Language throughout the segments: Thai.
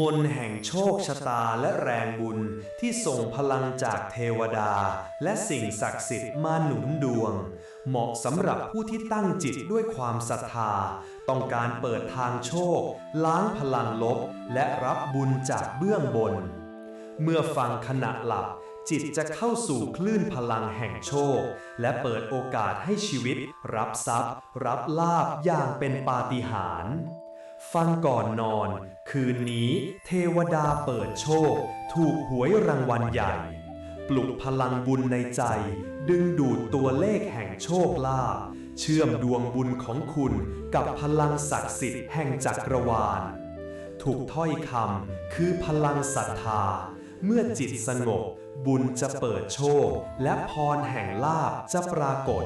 มนแห่งโชคชะตาและแรงบุญที่ส่งพลังจากเทวดา และสิ่งศักดิ์สิทธิ์มาหนุนดวง เหมาะสำหรับผู้ที่ตั้งจิตด้วยความศรัทธา ต้องการเปิดทางโชค ล้างพลังลบ และรับบุญจากเบื้องบน เมื่อฟังขณะหลับจิตจะเข้าสู่คลื่นพลังแห่งโชค และเปิดโอกาสให้ชีวิต รับทรัพย์ รับลาบอย่างเป็นปาฏิหาริย์ ฟังก่อนนอน คืนนี้เทวดาเปิดโชค ถูกหวยรางวัลใหญ่ ปลุกพลังบุญในใจ ดึงดูดตัวเลขแห่งโชคลาภเชื่อมดวงบุญของคุณกับพลังศักดิ์สิทธิ์แห่งจักรวาล ถูกถ้อยคำคือพลังศรัทธา เมื่อจิตสงบ บุญจะเปิดโชค และพรแห่งลาบจะปรากฏ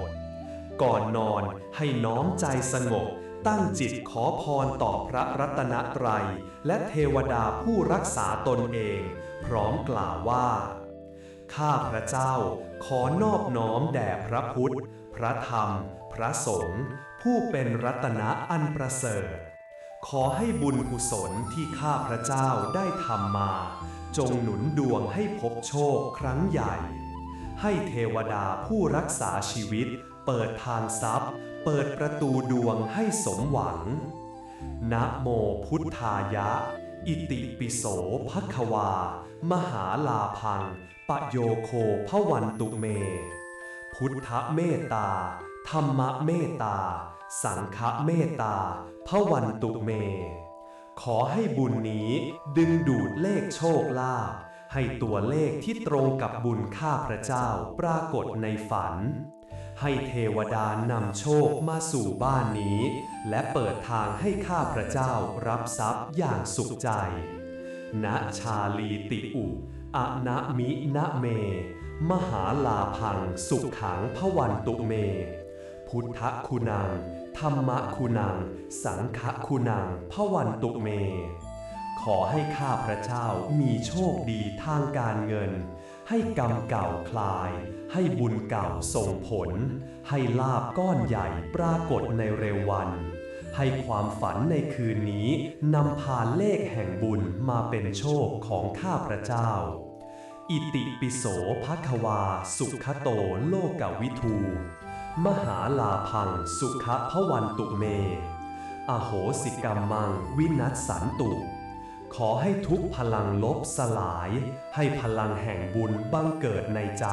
ก่อนนอนให้น้อมใจสงบ ตั้งจิตขอพรต่อพระรัตนตรัย และเทวดาผู้รักษาตนเอง พร้อมกล่าวว่า ข้าพระเจ้าขอนอบน้อมแด่พระพุทธ พระธรรม พระสงฆ์ผู้เป็นรัตนะอันประเสริฐ ขอให้บุญกุศลที่ข้าพระเจ้าได้ทำมา จงหนุนดวงให้พบโชคครั้งใหญ่ ให้เทวดาผู้รักษาชีวิต เปิดทางทรัพย์ เปิดประตูดวงให้สมหวัง นะโมพุทธายะ อิติปิโสภควา มหาลาพัง ปะโยโคพวันตุเม พุทธเมตตา ธรรมเมตตา สังฆเมตตาพวันตุเม ขอให้บุญนี้ดึงดูดเลขโชคลาภให้ตัวเลขที่ตรงกับบุญข้าพระเจ้าปรากฏในฝัน ให้เทวดานำโชคมาสู่บ้านนี้ และเปิดทางให้ข้าพระเจ้ารับทรัพย์อย่างสุขใจ ณชาลีติอุอะนะมินะเม มหาลาพังสุขขังพวันตุเม พุทธคุณัง ธรรมคุณัง สังฆคุณังพวันตุเม ขอให้ข้าพระเจ้ามีโชคดีทางการเงิน ให้กรรมเก่าคลาย ให้บุญเก่าส่งผล ให้ลาบก้อนใหญ่ปรากฏในเร็ววัน ให้ความฝันในคืนนี้นำพาเลขแห่งบุญมาเป็นโชคของข้าพระเจ้า อิติปิโสภควา สุขโตโลกวิทู มหาลาพังสุขพวันตุเม อโหสิกรรมังวินัสสันตุ ขอให้ทุกพลังลบสลาย ให้พลังแห่งบุญบังเกิดในใจ